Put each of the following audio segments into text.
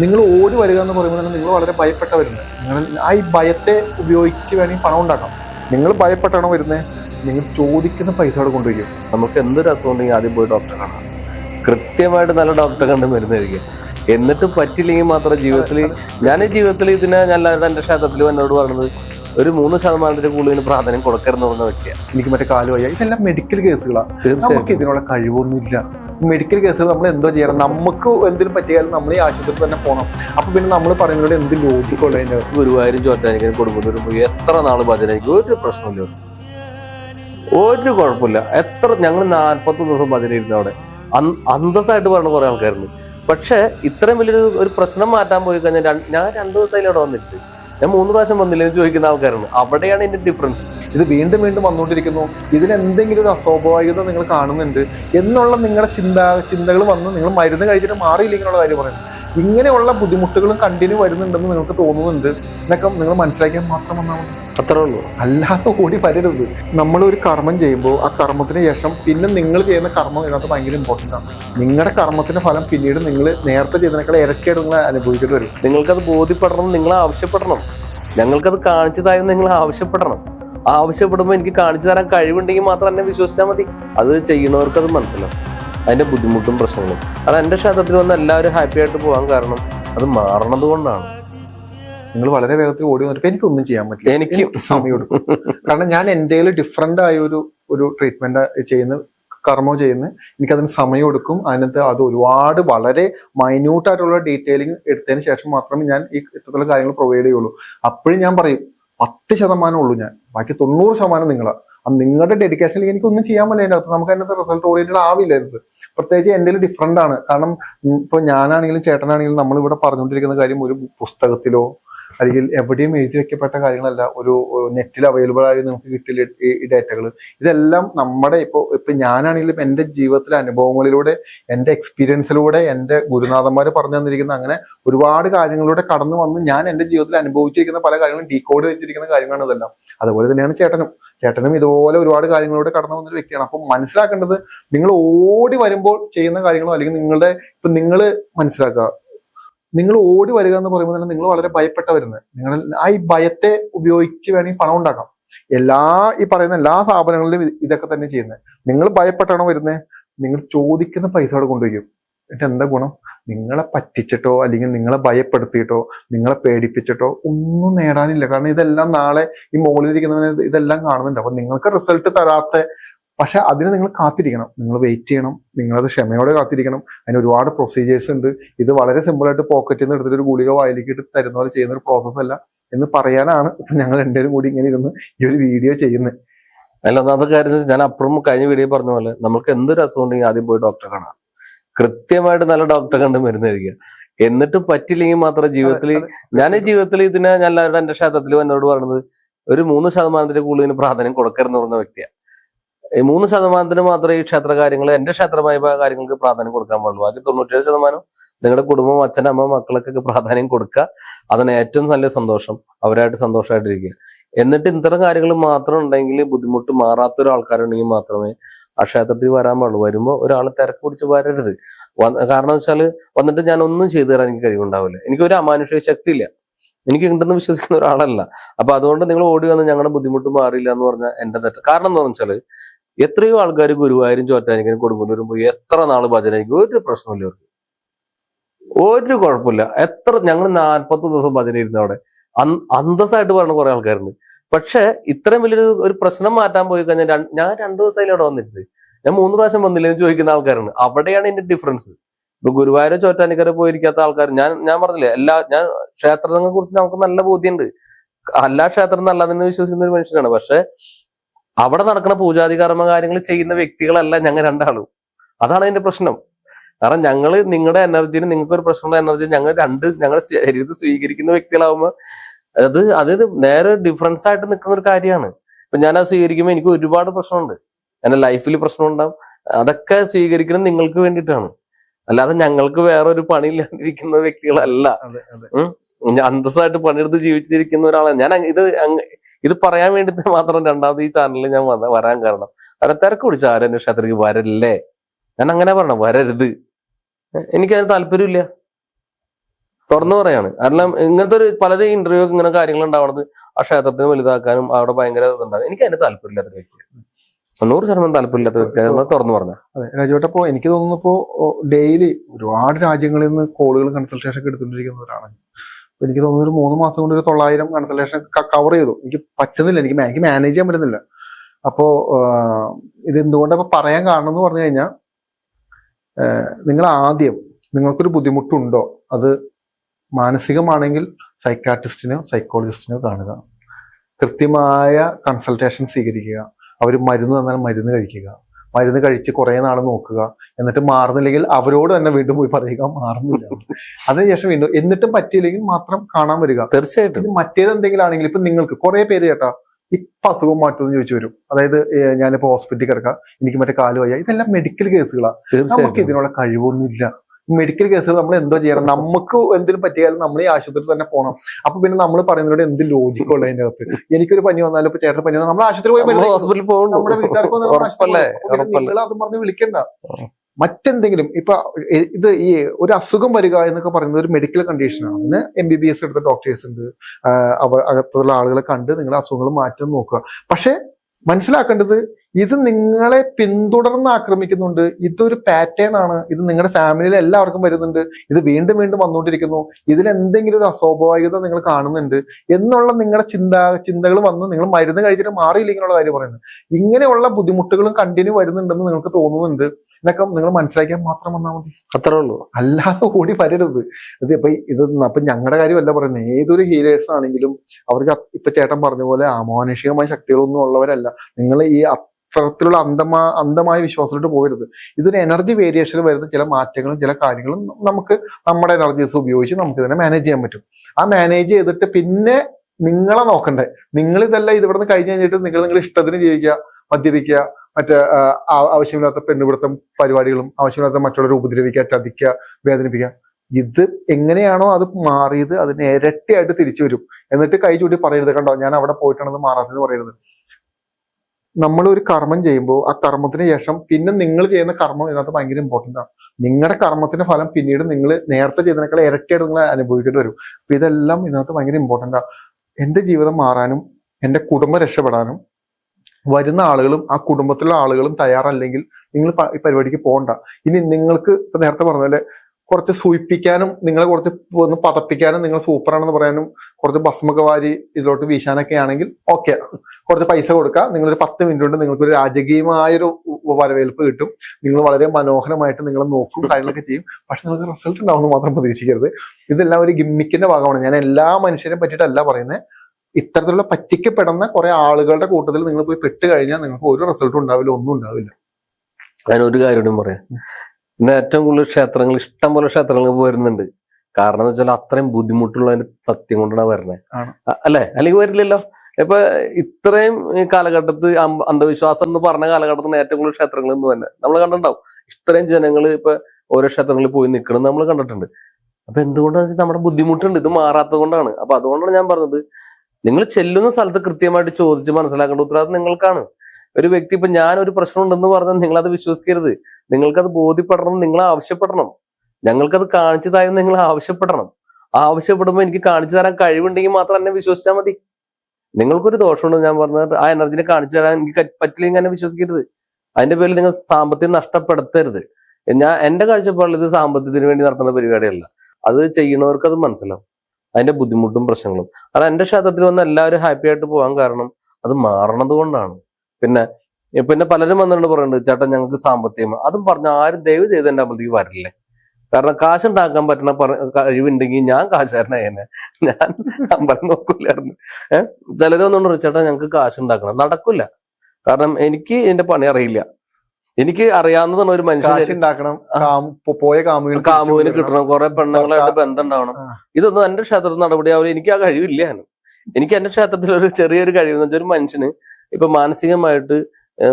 നിങ്ങൾ ഓടി വരിക എന്ന് പറയുമ്പോൾ തന്നെ നിങ്ങൾ വളരെ ഭയപ്പെട്ടവരുണ്ട്. നിങ്ങൾ ആ ഈ ഭയത്തെ ഉപയോഗിച്ച് വേണമെങ്കിൽ പണം ഉണ്ടാക്കാം. നിങ്ങൾ ഭയപ്പെട്ടാണോ വരുന്നത് നിങ്ങൾ ചോദിക്കുന്ന പൈസ അവിടെ കൊണ്ടുവരിക. നമുക്ക് എന്തൊരു അസുഖം ഉണ്ടെങ്കിൽ ആദ്യം പോയി ഡോക്ടറെ കാണാം. കൃത്യമായിട്ട് നല്ല ഡോക്ടറെ കണ്ട് മരുന്ന് കഴിക്കുക എന്നിട്ട് പറ്റില്ലെങ്കിൽ മാത്രം ജീവിതത്തിൽ ഞാൻ ജീവിതത്തിൽ ഇതിനെ ഞാൻ എന്റെ ക്ഷേത്രത്തിൽ എന്നോട് പറഞ്ഞത് ഒരു മൂന്ന് ശതമാനത്തിന്റെ കൂടുതൽ പ്രാധാന്യം കൊടുക്കരുതെന്ന് പറഞ്ഞ വ്യക്തിയാണ്. എനിക്ക് മറ്റേ കാൽ വയ്യ. ഇതെല്ലാം മെഡിക്കൽ കേസുകളാണ് തീർച്ചയായും നമുക്ക് ഇതിനുള്ള കഴിവൊന്നുമില്ല. മെഡിക്കൽ കേസുകൾ നമ്മൾ എന്തോ ചെയ്യണം. നമുക്ക് എന്തെങ്കിലും പറ്റിയാൽ നമ്മൾ ഈ ആശുപത്രിയിൽ തന്നെ പോകണം അപ്പൊ പിന്നെ നമ്മൾ പറയുന്നതിലൂടെ എന്ത് ലോജിക്കുള്ള അതിന്റെ ഗുരുവായൂരും ചോറ്റാനിക്കും കൊടുക്കുന്നവരും എത്ര നാൾ ഭജന എനിക്ക് ഒരു പ്രശ്നമില്ല. ഒരു കുഴപ്പമില്ല. എത്ര ഞങ്ങൾ നാൽപ്പത്തി ദിവസം ഭജന അവിടെ. അന്- അന്തസ്സായിട്ട് പറയുന്ന കുറെ ആൾക്കാരുണ്ട്. പക്ഷെ ഇത്രയും വലിയൊരു ഒരു പ്രശ്നം മാറ്റാൻ പോയി കഴിഞ്ഞാൽ ഞാൻ രണ്ടു ദിവസമായാലും അവിടെ വന്നിട്ട് ഞാൻ മൂന്ന് പ്രാവശ്യം വന്നില്ലെന്ന് ചോദിക്കുന്ന ആൾക്കാരാണ്. അവിടെയാണ് ഇതിന്റെ ഡിഫറൻസ് ഇത് വീണ്ടും വീണ്ടും വന്നുകൊണ്ടിരിക്കുന്നു. ഇതിൽ എന്തെങ്കിലും ഒരു അസ്വാഭാവികത നിങ്ങൾ കാണുന്നുണ്ട് എന്നുള്ള നിങ്ങളുടെ ചിന്ത ചിന്തകൾ വന്ന് നിങ്ങൾ മരുന്ന് കഴിച്ചിട്ട് മാറിയില്ല മാറിയില്ലെങ്കിലുള്ള കാര്യം പറയുന്നത് ഇങ്ങനെയുള്ള ബുദ്ധിമുട്ടുകളും കണ്ടിന്യൂ വരുന്നുണ്ടെന്ന് നിങ്ങൾക്ക് തോന്നുന്നുണ്ട്. എന്നൊക്കെ നിങ്ങൾ മനസ്സിലാക്കിയാൽ മാത്രം വന്നാൽ മതി. അത്രേ ഉള്ളൂ. അല്ലാതെ കൂടി വരരുത്. നമ്മളൊരു ഒരു കർമ്മം ചെയ്യുമ്പോൾ ആ കർമ്മത്തിന് ശേഷം പിന്നെ നിങ്ങൾ ചെയ്യുന്ന കർമ്മം ഇതിനകത്ത് ഭയങ്കര ഇമ്പോർട്ടന്റ് ആണ്. നിങ്ങളുടെ കർമ്മത്തിന്റെ ഫലം പിന്നീട് നിങ്ങൾ നേരത്തെ ചെയ്തതിനേക്കാൾ ഇരട്ടിയായിട്ട് നിങ്ങൾ അനുഭവിക്കേണ്ടി വരും. നിങ്ങൾക്കത് ബോധ്യപ്പെടണം നിങ്ങൾ ആവശ്യപ്പെടണം ഞങ്ങൾക്കത് കാണിച്ചു തരാൻ നിങ്ങൾ ആവശ്യപ്പെടണം. ആവശ്യപ്പെടുമ്പോൾ എനിക്ക് കാണിച്ചു തരാൻ കഴിവുണ്ടെങ്കിൽ മാത്രം എന്നെ വിശ്വസിച്ചാൽ മതി. അത് ചെയ്യുന്നവർക്ക് അത് മനസ്സിലാവും. അതിന്റെ ബുദ്ധിമുട്ടും പ്രശ്നങ്ങളും. അത് എന്റെ ക്ഷേത്രത്തിൽ വന്ന് എല്ലാവരും ഹാപ്പി ആയിട്ട് പോകാൻ കാരണം അത് മാറണത് കൊണ്ടാണ്. നിങ്ങൾ വളരെ വേഗത്തിൽ ഓടി വന്നിട്ട് എനിക്കൊന്നും ചെയ്യാൻ പറ്റില്ല. എനിക്ക്. എനിക്ക് സമയം കൊടുക്കും കാരണം ഞാൻ എന്റെ ഡിഫറെന്റ് ആയ ഒരു ഒരു ട്രീറ്റ്മെന്റ് ചെയ്യുന്ന കർമ്മം ചെയ്യുന്നത് എനിക്കതിന് സമയം എടുക്കും. അതിനകത്ത് അത് ഒരുപാട് വളരെ മൈന്യൂട്ടായിട്ടുള്ള ഡീറ്റെയിലിംഗ് എടുത്തതിന് ശേഷം മാത്രമേ ഞാൻ ഈ ഇത്തരത്തിലുള്ള കാര്യങ്ങൾ പ്രൊവൈഡ് ചെയ്യുള്ളൂ. അപ്പോഴും ഞാൻ പറയും പത്ത് ശതമാനം ഉള്ളൂ ഞാൻ. ബാക്കി തൊണ്ണൂറ് ശതമാനം നിങ്ങളാ. അപ്പം നിങ്ങളുടെ ഡെഡിക്കേഷനിൽ എനിക്കൊന്നും ചെയ്യാൻ പറ്റില്ല അതിനകത്ത്. നമുക്ക് അതിനകത്ത് റിസൾട്ട് ഓറിയന്റഡ് ആവില്ല ഇത്. പ്രത്യേകിച്ച് എന്റെ ഡിഫറെന്റ് ആണ്. കാരണം ഇപ്പോൾ ഇപ്പൊ ഞാനാണെങ്കിലും ചേട്ടനാണെങ്കിലും നമ്മളിവിടെ പറഞ്ഞുകൊണ്ടിരിക്കുന്ന കാര്യം ഒരു പുസ്തകത്തിലോ അല്ലെങ്കിൽ എവിടെയും എഴുതി വെക്കപ്പെട്ട കാര്യങ്ങളല്ല. ഒരു നെറ്റിൽ അവൈലബിൾ ആയി നമുക്ക് കിട്ടില്ല ഈ- ഈ ഡേറ്റകൾ ഇതെല്ലാം നമ്മുടെ ഇപ്പോൾ ഇപ്പം ഞാനാണെങ്കിലും എന്റെ ജീവിതത്തിലെ അനുഭവങ്ങളിലൂടെ എന്റെ എക്സ്പീരിയൻസിലൂടെ എന്റെ ഗുരുനാഥന്മാർ പറഞ്ഞു തന്നിരിക്കുന്ന അങ്ങനെ ഒരുപാട് കാര്യങ്ങളിലൂടെ കടന്നു വന്ന് ഞാൻ എന്റെ ജീവിതത്തിൽ അനുഭവിച്ചിരിക്കുന്ന പല കാര്യങ്ങളും ഡീകോഡ് ചെയ്തിരിക്കുന്ന കാര്യങ്ങളാണ് ഇതെല്ലാം. അതുപോലെ തന്നെയാണ് ചേട്ടനും. ചേട്ടനും ഇതുപോലെ ഒരുപാട് കാര്യങ്ങളിലൂടെ കടന്നു വന്നൊരു വ്യക്തിയാണ്. അപ്പം മനസ്സിലാക്കേണ്ടത് നിങ്ങൾ ഓടി വരുമ്പോൾ ചെയ്യുന്ന കാര്യങ്ങളോ അല്ലെങ്കിൽ നിങ്ങളുടെ ഇപ്പം നിങ്ങൾ മനസ്സിലാക്കുക. നിങ്ങൾ ഓടി വരിക എന്ന് പറയുമ്പോൾ തന്നെ നിങ്ങൾ വളരെ ഭയപ്പെട്ട വരുന്നത് നിങ്ങൾ ആ ഈ ഭയത്തെ ഉപയോഗിച്ച് വേണമെങ്കിൽ പണം ഉണ്ടാക്കാം. എല്ലാ ഈ പറയുന്ന എല്ലാ സ്ഥാപനങ്ങളിലും ഇതൊക്കെ തന്നെ ചെയ്യുന്നത്. നിങ്ങൾ ഭയപ്പെട്ടാണോ വരുന്നത്? നിങ്ങൾ ചോദിക്കുന്ന പൈസ അവിടെ കൊണ്ടുവയ്ക്കും എന്നിട്ട് എന്താ ഗുണം? നിങ്ങളെ പറ്റിച്ചിട്ടോ അല്ലെങ്കിൽ നിങ്ങളെ ഭയപ്പെടുത്തിയിട്ടോ നിങ്ങളെ പേടിപ്പിച്ചിട്ടോ ഒന്നും നേടാനില്ല. കാരണം ഇതെല്ലാം നാളെ ഈ മുകളിലിരിക്കുന്നവന് ഇത് ഇതെല്ലാം കാണുന്നുണ്ട്. അപ്പൊ നിങ്ങൾക്ക് റിസൾട്ട് തരാത്ത പക്ഷെ അതിന് നിങ്ങൾ കാത്തിരിക്കണം. നിങ്ങൾ വെയിറ്റ് ചെയ്യണം. നിങ്ങളത് ക്ഷമയോടെ കാത്തിരിക്കണം. അതിന് ഒരുപാട് പ്രൊസീജിയേഴ്സ് ഉണ്ട്. ഇത് വളരെ സിമ്പിളായിട്ട് പോക്കറ്റിൽ നിന്ന് എടുത്തിട്ട് ഒരു ഗുളിക വായിലേക്ക് ഇട്ട് തരുന്ന പോലെ ചെയ്യുന്ന ഒരു പ്രോസസ് അല്ല എന്ന് പറയാനാണ് ഇപ്പൊ ഞങ്ങൾ രണ്ടുപേരും കൂടി ഇങ്ങനെ ഇരുന്ന് ഈ ഒരു വീഡിയോ ചെയ്യുന്നത്. അല്ല ഒന്നാമത്തെ കാര്യം ഞാൻ അപ്പുറം കഴിഞ്ഞ വീഡിയോ പറഞ്ഞ പോലെ നമുക്ക് എന്തൊരു അസുഖം ഉണ്ടെങ്കിൽ ആദ്യം പോയി ഡോക്ടറെ കാണാം. കൃത്യമായിട്ട് നല്ല ഡോക്ടറെ കണ്ട് മരുന്ന് കഴിക്കുക എന്നിട്ട് പറ്റില്ലെങ്കിൽ മാത്രം ജീവിതത്തിൽ ഞാൻ ജീവിതത്തിൽ ഇതിനെ ഞാൻ എല്ലാവരുടെ എന്റെ ക്ഷേത്രത്തിൽ എന്നോട് പറയുന്നത് ഒരു മൂന്ന് ശതമാനത്തിന്റെ കൂടുതൽ പ്രാധാന്യം കൊടുക്കരുതെന്ന് പറഞ്ഞ വ്യക്തിയാണ്. മൂന്ന് ശതമാനത്തിന് മാത്രമേ ഈ ക്ഷേത്ര കാര്യങ്ങൾ എന്റെ ക്ഷേത്രമായ കാര്യങ്ങൾക്ക് പ്രാധാന്യം കൊടുക്കാൻ പാടുള്ളൂ. ബാക്കി തൊണ്ണൂറ്റേഴ് ശതമാനം നിങ്ങളുടെ കുടുംബം അച്ഛൻ അമ്മ മക്കൾക്കൊക്കെ പ്രാധാന്യം കൊടുക്കുക. അതാണ് ഏറ്റവും നല്ല സന്തോഷം. അവരായിട്ട് സന്തോഷമായിട്ടിരിക്കുക. എന്നിട്ട് ഇത്തരം കാര്യങ്ങൾ മാത്രം ഉണ്ടെങ്കിൽ ബുദ്ധിമുട്ട് മാറാത്ത ഒരാൾക്കാരുണ്ടെങ്കിൽ മാത്രമേ ആ ക്ഷേത്രത്തിൽ വരാൻ പാടുള്ളൂ. വരുമ്പോൾ ഒരാൾ തിരക്ക് പിടിച്ച് വരരുത്. കാരണം വെച്ചാൽ വന്നിട്ട് ഞാൻ ഒന്നും ചെയ്തു തരാൻ എനിക്ക് കഴിവുണ്ടാവില്ല. എനിക്ക് ഒരു അമാനുഷിക ശക്തിയില്ല. എനിക്ക് ഉണ്ടെന്ന് വിശ്വസിക്കുന്ന ഒരാളല്ല. അപ്പൊ അതുകൊണ്ട് നിങ്ങൾ ഓടി വന്ന് ഞങ്ങളുടെ ബുദ്ധിമുട്ട് മാറിയില്ല എന്ന് പറഞ്ഞാൽ എന്റെ തെറ്റ്. കാരണം എന്താണെന്ന് വെച്ചാൽ എത്രയോ ആൾക്കാർ ഗുരുവായൂരും ചോറ്റാനിക്കനും കൊടുങ്ങല്ലൂരും പോയി എത്ര നാൾ ഭജനയ്ക്കും ഒരു പ്രശ്നമില്ല അവർക്ക് ഒരു കുഴപ്പമില്ല. എത്ര ഞങ്ങൾ നാൽപ്പത്തി ദിവസം ഭജന ഇരുന്ന അവിടെ. അന്- അന്തസ്സായിട്ട് പറയുന്ന കുറെ ആൾക്കാരുണ്ട്. പക്ഷെ ഇത്രയും വലിയൊരു ഒരു പ്രശ്നം മാറ്റാൻ പോയി കഴിഞ്ഞാൽ ഞാൻ രണ്ടു ദിവസമായാലും അവിടെ വന്നിട്ട്. ഞാൻ മൂന്ന് പ്രാവശ്യം വന്നില്ലെന്ന് ചോദിക്കുന്ന ആൾക്കാരുണ്ട് അവിടെയാണ് എന്റെ ഡിഫറൻസ് ഇപ്പൊ ഗുരുവായൂരോ ചോറ്റാനിക്കര പോയിരിക്കാത്ത ആൾക്കാർ ഞാൻ ഞാൻ പറഞ്ഞില്ലേ എല്ലാ ഞാൻ ക്ഷേത്രങ്ങളെ കുറിച്ച് നമുക്ക് നല്ല ബോധ്യമുണ്ട്. എല്ലാ ക്ഷേത്രം നല്ലതെന്ന് വിശ്വസിക്കുന്ന ഒരു മനുഷ്യനാണ്. പക്ഷെ അവിടെ നടക്കുന്ന പൂജാതി കർമ്മ കാര്യങ്ങൾ ചെയ്യുന്ന വ്യക്തികളല്ല ഞങ്ങൾ രണ്ടാളും. അതാണ് അതിന്റെ പ്രശ്നം. കാരണം ഞങ്ങൾ നിങ്ങളുടെ എനർജിന് നിങ്ങൾക്ക് ഒരു പ്രശ്നമുള്ള എനർജി ഞങ്ങൾ രണ്ട് ഞങ്ങളുടെ ശരീരത്തിൽ സ്വീകരിക്കുന്ന വ്യക്തികളാവുമ്പോൾ അത് അതിന് നേരെ ഡിഫറൻസ് ആയിട്ട് നിൽക്കുന്ന ഒരു കാര്യമാണ്. ഇപ്പൊ ഞാൻ അത് സ്വീകരിക്കുമ്പോൾ എനിക്ക് ഒരുപാട് പ്രശ്നമുണ്ട്. എന്റെ ലൈഫിൽ പ്രശ്നമുണ്ടാവും അതൊക്കെ സ്വീകരിക്കുന്നത് നിങ്ങൾക്ക് വേണ്ടിയിട്ടാണ്. അല്ലാതെ ഞങ്ങൾക്ക് വേറെ ഒരു പണിയില്ലാണ്ടിരിക്കുന്ന വ്യക്തികളല്ല. അന്തസ്സായിട്ട് പണിയെടുത്ത് ജീവിച്ചിരിക്കുന്ന ഒരാളാണ്. ഞാൻ ഇത് ഇത് പറയാൻ വേണ്ടി മാത്രം രണ്ടാമത് ഈ ചാനലിൽ ഞാൻ വരാൻ കാരണം. അവരെ തിരക്ക് പിടിച്ച ആരും ക്ഷേത്രത്തിലേക്ക്? വരല്ലേ? ഞാൻ അങ്ങനെ പറഞ്ഞു വരരുത്. എനിക്കതിന് താല്പര്യമില്ല. തുറന്നു പറയാണ്. കാരണം ഇങ്ങനത്തെ ഒരു പലരും ഇന്റർവ്യൂ ഇങ്ങനെ കാര്യങ്ങൾ ഉണ്ടാവുന്നത് ആ ക്ഷേത്രത്തിന് വലുതാക്കാനും അവിടെ ഭയങ്കര ഇതുണ്ടാകും എനിക്ക് അതിന് താല്പര്യമില്ലാത്ത വ്യക്തി നൂറ് ശതമാനം താല്പര്യമില്ലാത്ത വ്യക്തി തുറന്നു പറഞ്ഞു അതെ രാജുവേട്ട എനിക്ക് തോന്നുന്നപ്പോ ഡെയിലി ഒരുപാട് രാജ്യങ്ങളിൽ നിന്ന് കോളുകൾ കൺസൾട്ടേഷൻ ഒക്കെ എടുത്തുകൊണ്ടിരിക്കുന്നവരാണ് അപ്പൊ എനിക്ക് തോന്നുന്നു ഒരു മൂന്ന് മാസം കൊണ്ട് ഒരു തൊള്ളായിരം കൺസൾട്ടേഷൻ കവർ ചെയ്തു. എനിക്ക് പറ്റുന്നില്ല. എനിക്ക് എനിക്ക് മാനേജ് ചെയ്യാൻ പറ്റുന്നില്ല. അപ്പോ ഇത് എന്തുകൊണ്ട് ഇപ്പൊ പറയാൻ കാരണം എന്ന് പറഞ്ഞു കഴിഞ്ഞാൽ നിങ്ങൾ ആദ്യം നിങ്ങൾക്കൊരു ബുദ്ധിമുട്ടുണ്ടോ? അത് മാനസികമാണെങ്കിൽ സൈക്കാട്രിസ്റ്റിനോ സൈക്കോളജിസ്റ്റിനോ കാണുക. കൃത്യമായ കൺസൾട്ടേഷൻ സ്വീകരിക്കുക. അവർ മരുന്ന് തന്നാൽ മരുന്ന് കഴിക്കുക. മരുന്ന് കഴിച്ച് കുറെ നാൾ നോക്കുക. എന്നിട്ട് മാറുന്നില്ലെങ്കിൽ അവരോട് തന്നെ വീണ്ടും പോയി പറയുക മാറുന്നില്ല. അതിനുശേഷം വീണ്ടും എന്നിട്ടും പറ്റിയില്ലെങ്കിൽ മാത്രം കാണാൻ വരിക. തീർച്ചയായിട്ടും. മറ്റേത് എന്തെങ്കിലും ആണെങ്കിൽ ഇപ്പൊ നിങ്ങൾക്ക് കുറെ പേര് ചേട്ടാ ഇപ്പൊ അസുഖം മാറ്റുമെന്ന് ചോദിച്ചു വരും. അതായത് ഞാനിപ്പോ ഹോസ്പിറ്റലിൽ കിടക്കാം എനിക്ക് മറ്റേ കാൽ വയ്യ ഇതെല്ലാം മെഡിക്കൽ കേസുകളാണ് നമുക്ക് ഇതിനുള്ള കഴിവൊന്നുമില്ല. മെഡിക്കൽ കേസുകൾ നമ്മൾ എന്തോ ചെയ്യണം. നമുക്ക് എന്തിനും പറ്റിയാലും നമ്മൾ ഈ ആശുപത്രിയിൽ തന്നെ പോകണം അപ്പൊ പിന്നെ നമ്മൾ പറയുന്നതിനോട് എന്ത് ലോജിക് ഉള്ള അതിന്റെ അകത്ത്? എനിക്കൊരു പനി വന്നാലും ഇപ്പൊ ചേട്ടൻ പനി വന്നാൽ നമ്മൾ ആശുപത്രി പോയി ഹോസ്പിറ്റലിൽ പോകുന്നു നമ്മുടെ വീട്ടുകാർക്ക് പോകും. അതും പറഞ്ഞ് വിളിക്കണ്ട. മറ്റെന്തെങ്കിലും ഇപ്പൊ ഇത് ഈ ഒരു അസുഖം വരിക എന്നൊക്കെ പറയുന്നത് ഒരു മെഡിക്കൽ കണ്ടീഷനാണ് അതിന് എം ബി ബി എസ് എടുത്ത ഡോക്ടേഴ്സ് ഉണ്ട്. അവർ അകത്തുള്ള ആളുകളെ കണ്ട് നിങ്ങൾ അസുഖങ്ങൾ മാറ്റാൻ നോക്കുക. പക്ഷെ മനസ്സിലാക്കേണ്ടത് ഇത് നിങ്ങളെ പിന്തുടർന്ന് ആക്രമിക്കുന്നുണ്ട്. ഇതൊരു പാറ്റേൺ ആണ്. ഇത് നിങ്ങളുടെ ഫാമിലിയിൽ എല്ലാവർക്കും വരുന്നുണ്ട്. ഇത് വീണ്ടും വീണ്ടും വന്നുകൊണ്ടിരിക്കുന്നു. ഇതിൽ എന്തെങ്കിലും ഒരു അസ്വാഭാവികത നിങ്ങൾ കാണുന്നുണ്ട് എന്നുള്ള നിങ്ങളുടെ ചിന്ത ചിന്തകൾ വന്ന് നിങ്ങൾ മരുന്ന് കഴിച്ചിട്ട് മാറിയില്ലെങ്കിലുള്ള കാര്യം പറയുന്നത് ഇങ്ങനെയുള്ള ബുദ്ധിമുട്ടുകളും കണ്ടിന്യൂ വരുന്നുണ്ടെന്ന് നിങ്ങൾക്ക് തോന്നുന്നുണ്ട്. ഇതൊക്കെ നിങ്ങൾ മനസ്സിലാക്കിയാൽ മാത്രം വന്നാൽ മതി. അത്രേ ഉള്ളൂ. അല്ലാതെ കൂടി വരരുത്. ഇത് ഇപ്പൊ ഇത് അപ്പൊ ഞങ്ങളുടെ കാര്യമല്ല പറയുന്നത് ഏതൊരു ഹീലേഴ്സ് ആണെങ്കിലും അവർക്ക് ഇപ്പൊ ചേട്ടൻ പറഞ്ഞ പോലെ അമാനുഷികമായ ശക്തികളൊന്നും ഉള്ളവരല്ല. നിങ്ങൾ ഈ അത്തരത്തിലുള്ള അന്ധമാ അന്ധമായ വിശ്വാസത്തിലോട്ട് പോകരുത്. ഇതൊരു എനർജി വേരിയേഷൻ വരുന്ന ചില മാറ്റങ്ങളും ചില കാര്യങ്ങളും നമുക്ക് നമ്മുടെ എനർജീസ് ഉപയോഗിച്ച് നമുക്ക് ഇതിനെ മാനേജ് ചെയ്യാൻ പറ്റും. ആ മാനേജ് ചെയ്തിട്ട് പിന്നെ നിങ്ങളെ നോക്കണ്ടേ. നിങ്ങൾ ഇതെല്ലാം ഇത് ഇവിടുന്ന് കഴിഞ്ഞ് കഴിഞ്ഞിട്ട് നിങ്ങൾ നിങ്ങളുടെ ഇഷ്ടത്തിന് ജീവിക്കുക മദ്യപിക്കുക മറ്റ് ആവശ്യമില്ലാത്ത പെണ്ണുപിടുത്തം പരിപാടികളും ആവശ്യമില്ലാത്ത മറ്റുള്ളവരെ ഉപദ്രവിക്കുക ചതിക്കുക വേദനിപ്പിക്കുക. ഇത് എങ്ങനെയാണോ അത് മാറിയത് അതിനെ ഇരട്ടിയായിട്ട് തിരിച്ചു വരും. എന്നിട്ട് കൈ ചൂണ്ടി പറയരുത്. കണ്ടോ? ഞാൻ അവിടെ പോയിട്ടാണെന്ന് മാറാത്തത് പറയരുത് നമ്മൾ ഒരു കർമ്മം ചെയ്യുമ്പോൾ ആ കർമ്മത്തിന് ശേഷം പിന്നെ നിങ്ങൾ ചെയ്യുന്ന കർമ്മം ഇതിനകത്ത് ഭയങ്കര ഇമ്പോർട്ടന്റ് ആണ്. നിങ്ങളുടെ കർമ്മത്തിന്റെ ഫലം പിന്നീട് നിങ്ങൾ നേരത്തെ ചെയ്തതിനേക്കാൾ ഇരട്ടിയായിട്ട് നിങ്ങൾ അനുഭവിക്കേണ്ടി വരും. അപ്പൊ ഇതെല്ലാം ഇതിനകത്ത് ഭയങ്കര ഇമ്പോർട്ടന്റ് ആണ്. എന്റെ ജീവിതം മാറാനും എന്റെ കുടുംബം രക്ഷപ്പെടാനും വരുന്ന ആളുകളും ആ കുടുംബത്തിലുള്ള ആളുകളും തയ്യാറല്ലെങ്കിൽ നിങ്ങൾ ഈ പരിപാടിക്ക് പോകണ്ട. ഇനി നിങ്ങൾക്ക് ഇപ്പൊ നേരത്തെ പറഞ്ഞ പോലെ കുറച്ച് സൂയിപ്പിക്കാനും നിങ്ങളെ കുറച്ച് ഒന്ന് പതപ്പിക്കാനും നിങ്ങൾ സൂപ്പറാണെന്ന് പറയാനും കുറച്ച് ഭസ്മൊക്കെ വാരി ഇതിലോട്ട് വീശാനൊക്കെ ആണെങ്കിൽ ഓക്കെ കുറച്ച് പൈസ കൊടുക്കുക നിങ്ങളൊരു പത്ത് മിനിറ്റ് കൊണ്ട് നിങ്ങൾക്ക് ഒരു രാജകീയമായൊരു വരവേൽപ്പ് കിട്ടും. നിങ്ങൾ വളരെ മനോഹരമായിട്ട് നിങ്ങളെ നോക്കും കാര്യങ്ങളൊക്കെ ചെയ്യും. പക്ഷെ നിങ്ങൾക്ക് റിസൾട്ട് ഉണ്ടാവുമെന്ന് മാത്രം പ്രതീക്ഷിക്കരുത്. ഇതെല്ലാം ഒരു ഗിമ്മിക്കിന്റെ ഭാഗമാണ്. ഞാൻ എല്ലാ മനുഷ്യരെ പറ്റിയിട്ടല്ല പറയുന്നത് ഇത്തരത്തിലുള്ള പറ്റിക്കപ്പെടുന്ന കുറെ ആളുകളുടെ കൂട്ടത്തിൽ നിങ്ങൾ പോയി പെട്ട് കഴിഞ്ഞാൽ നിങ്ങൾക്ക് ഒരു റിസൾട്ടും ഉണ്ടാവില്ല ഒന്നും ഉണ്ടാവില്ല. ഞാൻ ഒരു കാര്യം പറയാം. ഇന്ന് ഏറ്റവും കൂടുതൽ ക്ഷേത്രങ്ങൾ ഇഷ്ടം പോലെ ക്ഷേത്രങ്ങൾ വരുന്നുണ്ട്. കാരണം എന്ന് വെച്ചാൽ അത്രയും ബുദ്ധിമുട്ടുള്ളതിന്റെ സത്യം കൊണ്ടാണ് വരണേ. അല്ലെ അല്ലേ? അല്ലെങ്കിൽ വരില്ലല്ലോ. ഇപ്പൊ ഇത്രയും കാലഘട്ടത്ത് അന്ധവിശ്വാസം എന്ന് പറഞ്ഞ കാലഘട്ടത്തിന് ഏറ്റവും കൂടുതൽ ക്ഷേത്രങ്ങൾ എന്ന് തന്നെ നമ്മൾ കണ്ടിട്ടുണ്ടാവും. ഇത്രയും ജനങ്ങൾ ഇപ്പൊ ഓരോ ക്ഷേത്രങ്ങളിൽ പോയി നിൽക്കണം നമ്മൾ കണ്ടിട്ടുണ്ട്. അപ്പൊ എന്തുകൊണ്ടാന്ന് വെച്ചാൽ നമ്മുടെ ബുദ്ധിമുട്ടുണ്ട്. ഇത് മാറാത്തത് കൊണ്ടാണ്. അപ്പൊ അതുകൊണ്ടാണ് ഞാൻ പറഞ്ഞത്. നിങ്ങൾ ചെല്ലുന്ന സ്ഥലത്ത് കൃത്യമായിട്ട് ചോദിച്ച് മനസ്സിലാക്കേണ്ട ഉത്തരവാദിത്വം നിങ്ങൾക്കാണ്. ഒരു വ്യക്തി ഇപ്പൊ ഞാൻ ഒരു പ്രശ്നം ഉണ്ടെന്ന് പറഞ്ഞാൽ നിങ്ങൾ അത് വിശ്വസിക്കരുത്. നിങ്ങൾക്കത് ബോധ്യപ്പെടണം നിങ്ങൾ ആവശ്യപ്പെടണം. ഞങ്ങൾക്കത് കാണിച്ചു തരാൻ നിങ്ങൾ ആവശ്യപ്പെടണം. ആവശ്യപ്പെടുമ്പോൾ എനിക്ക് കാണിച്ചു തരാൻ കഴിവുണ്ടെങ്കിൽ മാത്രം എന്നെ വിശ്വസിച്ചാൽ മതി. നിങ്ങൾക്കൊരു ദോഷമുണ്ട് ഞാൻ പറഞ്ഞത് ആ എനർജിനെ കാണിച്ചു തരാൻ എനിക്ക് പറ്റില്ലെങ്കിൽ എന്നെ വിശ്വസിക്കരുത്. അതിന്റെ പേരിൽ നിങ്ങൾ സാമ്പത്തികം നഷ്ടപ്പെടുത്തരുത്. ഞാൻ എന്റെ കാഴ്ചപ്പാടിൽ ഇത് സാമ്പത്തികത്തിന് വേണ്ടി നടത്തുന്ന പരിപാടിയല്ല. അത് ചെയ്യണവർക്ക് അത് മനസ്സിലാവും. അതിന്റെ ബുദ്ധിമുട്ടും പ്രശ്നങ്ങളും. അത് എന്റെ ക്ഷേത്രത്തിൽ വന്ന് എല്ലാവരും ഹാപ്പി ആയിട്ട് പോകാൻ കാരണം അത് മാറണത് കൊണ്ടാണ്. പിന്നെ പിന്നെ പലരും വന്നിട്ട് പറയുന്നുണ്ട് ചേട്ടൻ ഞങ്ങൾക്ക് സാമ്പത്തികം അതും പറഞ്ഞ ആരും ദയവ് ചെയ്ത് എന്റെ അമ്പലത്തേക്ക് വരില്ലേ. കാരണം കാശുണ്ടാക്കാൻ പറ്റുന്ന പറ- കഴിവുണ്ടെങ്കിൽ ഞാൻ കാശുകാരനായേനെ. ഞാൻ അമ്പലം നോക്കൂലായിരുന്നു. ഏഹ് ചിലര് വന്നോണ്ട് ചേട്ടാ ഞങ്ങൾക്ക് കാശുണ്ടാക്കണം നടക്കില്ല കാരണം എനിക്ക് ഇതിന്റെ പണി അറിയില്ല. എനിക്ക് അറിയാവുന്നതാണ് ഒരു മനുഷ്യൻ പോയ കാമുവിന് കിട്ടണം കുറെ പെണ്ണുങ്ങളായിട്ട് ബന്ധം ഉണ്ടാവണം ഇതൊന്നും എന്റെ ക്ഷേത്രത്തിൽ നടപടിയാവില്ല. എനിക്ക് ആ കഴിവില്ല എനിക്ക് എന്റെ ക്ഷേത്രത്തിൽ ഒരു ചെറിയൊരു കഴിവ് വെച്ചാൽ ഒരു മനുഷ്യന് ഇപ്പൊ മാനസികമായിട്ട്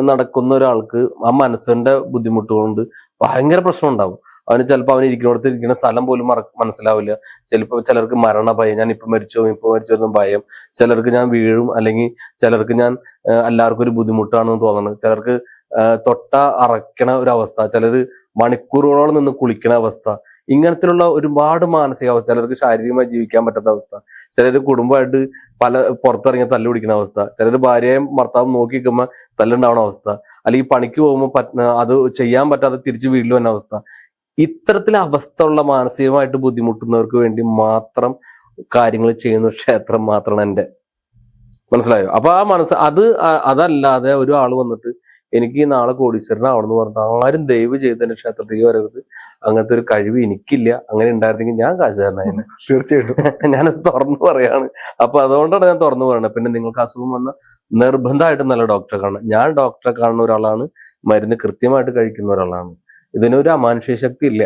നടക്കുന്ന ഒരാൾക്ക് ആ മനസ്സിന്റെ ബുദ്ധിമുട്ട് കൊണ്ട് ഭയങ്കര പ്രശ്നം ഉണ്ടാവും അവന് ചിലപ്പോൾ അവൻ ഇരിക്കുന്നിടത്ത് ഇരിക്കുന്ന സ്ഥലം പോലും മറ മനസ്സിലാവില്ല. ചിലപ്പോൾ ചിലർക്ക് മരണ ഭയം ഞാൻ ഇപ്പൊ മരിച്ചോ ഇപ്പൊ മരിച്ചോ എന്നും ഭയം. ചിലർക്ക് ഞാൻ വീഴും അല്ലെങ്കിൽ ചിലർക്ക് ഞാൻ എല്ലാവർക്കും ഒരു ബുദ്ധിമുട്ടാണെന്ന് തോന്നുന്നത് ചിലർക്ക് തൊട്ട അറക്കണ ഒരു അവസ്ഥ ചിലർ മണിക്കൂറുകളോളം നിന്ന് കുളിക്കണ അവസ്ഥ ഇങ്ങനത്തിലുള്ള ഒരുപാട് മാനസികാവസ്ഥ ചിലർക്ക് ശാരീരികമായി ജീവിക്കാൻ പറ്റാത്ത അവസ്ഥ ചിലർ കുടുംബമായിട്ട് പല പുറത്തിറങ്ങി തല്ലു പിടിക്കുന്ന അവസ്ഥ ചിലർ ഭാര്യയും ഭർത്താവും നോക്കി നിൽക്കുമ്പോൾ തല്ലുണ്ടാവുന്ന അവസ്ഥ അല്ലെങ്കിൽ പണിക്ക് പോകുമ്പോൾ അത് ചെയ്യാൻ പറ്റാതെ തിരിച്ച് വീട്ടിൽ വന്ന അവസ്ഥ. ഇത്തരത്തിൽ ഉള്ള മാനസികമായിട്ട് ബുദ്ധിമുട്ടുന്നവർക്ക് വേണ്ടി മാത്രം കാര്യങ്ങൾ ചെയ്യുന്ന ക്ഷേത്രം മാത്രമാണ് എന്റെ. മനസ്സിലായോ? അപ്പൊ ആ മനസ്സ് അത് അതല്ലാതെ ഒരാൾ വന്നിട്ട് എനിക്ക് നാളെ കോടീശ്വരനാവണമെന്ന് പറഞ്ഞിട്ട് ആരും ദയവ് ചെയ്ത് എന്റെ ക്ഷേത്രത്തിലേക്ക് വരരുത്. അങ്ങനത്തെ ഒരു കഴിവ് എനിക്കില്ല. അങ്ങനെ ഉണ്ടായിരുന്നെങ്കിൽ ഞാൻ കാശുകാരനായിരുന്നു. തീർച്ചയായിട്ടും. ഞാനത് തുറന്നു പറയാണ്. അപ്പൊ അതുകൊണ്ടാണ് ഞാൻ തുറന്നു പറയുന്നത് പിന്നെ നിങ്ങൾക്ക് അസുഖം വന്ന നിർബന്ധമായിട്ടും നല്ല ഡോക്ടറെ കാണണം. ഞാൻ ഡോക്ടറെ കാണുന്ന ഒരാളാണ്. മരുന്ന് കൃത്യമായിട്ട് കഴിക്കുന്ന ഒരാളാണ്. ഇതിനൊരു അമാനുഷ്യ ശക്തി ഇല്ല.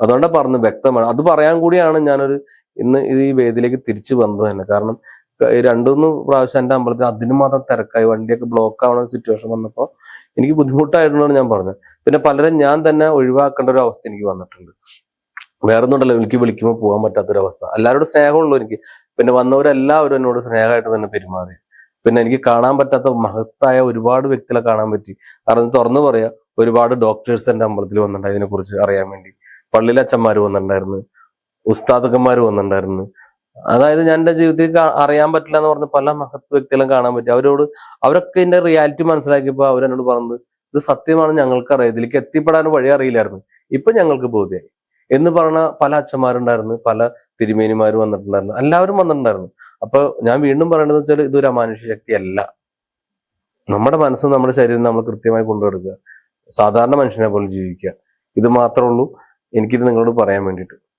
അതുകൊണ്ടാണ് പറഞ്ഞു വ്യക്തമാണ്. അത് പറയാൻ കൂടിയാണ് ഞാനൊരു ഇന്ന് ഇത് ഈ വേദിയിലേക്ക് തിരിച്ചു വന്നത് തന്നെ. കാരണം രണ്ടുമൂന്ന് പ്രാവശ്യം എന്റെ അമ്പലത്തിൽ അതിന് മാത്രം തിരക്കായി. വണ്ടിയൊക്കെ ബ്ലോക്ക് ആവുന്ന സിറ്റുവേഷൻ വന്നപ്പോൾ എനിക്ക് ബുദ്ധിമുട്ടായിരുന്നു ഞാൻ പറഞ്ഞത്. പിന്നെ പലരും ഞാൻ തന്നെ ഒഴിവാക്കേണ്ട ഒരു അവസ്ഥ എനിക്ക് വന്നിട്ടുണ്ട്. വേറെ ഒന്നുണ്ടല്ലോ എനിക്ക് വിളിക്കുമ്പോൾ പോകാൻ പറ്റാത്തൊരവസ്ഥ. എല്ലാവരോടും സ്നേഹമുള്ളൂ എനിക്ക്. പിന്നെ വന്നവരെല്ലാവരും എന്നോട് സ്നേഹമായിട്ട് തന്നെ പെരുമാറി. പിന്നെ എനിക്ക് കാണാൻ പറ്റാത്ത മഹത്തായ ഒരുപാട് വ്യക്തികളെ കാണാൻ പറ്റി. കാരണം തുറന്നു പറയാ ഒരുപാട് ഡോക്ടേഴ്സ് എന്റെ അമ്പലത്തിൽ വന്നിട്ടുണ്ട് ഇതിനെ കുറിച്ച് അറിയാൻ വേണ്ടി. പള്ളിയിലെ അച്ഛന്മാർ വന്നിട്ടുണ്ടായിരുന്നു. ഉസ്താദക്കന്മാർ വന്നിട്ടുണ്ടായിരുന്നു. അതായത് ഞാൻ എന്റെ ജീവിതത്തിൽ അറിയാൻ പറ്റില്ല എന്ന് പറഞ്ഞ പല മഹത് വ്യക്തികളും കാണാൻ പറ്റി. അവരോട് അവരൊക്കെ എന്റെ റിയാലിറ്റി മനസ്സിലാക്കിയപ്പോൾ അവരെന്നോട് പറഞ്ഞത് ഇത് സത്യമാണ് ഞങ്ങൾക്ക് അറിയാം. ഇതിലേക്ക് എത്തിപ്പെടാൻ വഴി അറിയില്ലായിരുന്നു. ഇപ്പൊ ഞങ്ങൾക്ക് ബോധ്യമായി എന്ന് പറഞ്ഞ പല അച്ഛന്മാരുണ്ടായിരുന്നു പല തിരുമേനിമാർ വന്നിട്ടുണ്ടായിരുന്നു എല്ലാവരും വന്നിട്ടുണ്ടായിരുന്നു. അപ്പൊ ഞാൻ വീണ്ടും പറയേണ്ടത് വെച്ചാൽ ഇതൊരു അമാനുഷ്യ ശക്തിയല്ല. നമ്മുടെ മനസ്സ് നമ്മുടെ ശരീരം നമ്മൾ കൃത്യമായി കൊണ്ടുവരുക സാധാരണ മനുഷ്യനെ പോലെ ജീവിക്കുക. ഇത് മാത്രമേ ഉള്ളൂ. എനിക്കിത് നിങ്ങളോട് പറയാൻ വേണ്ടിയിട്ട്.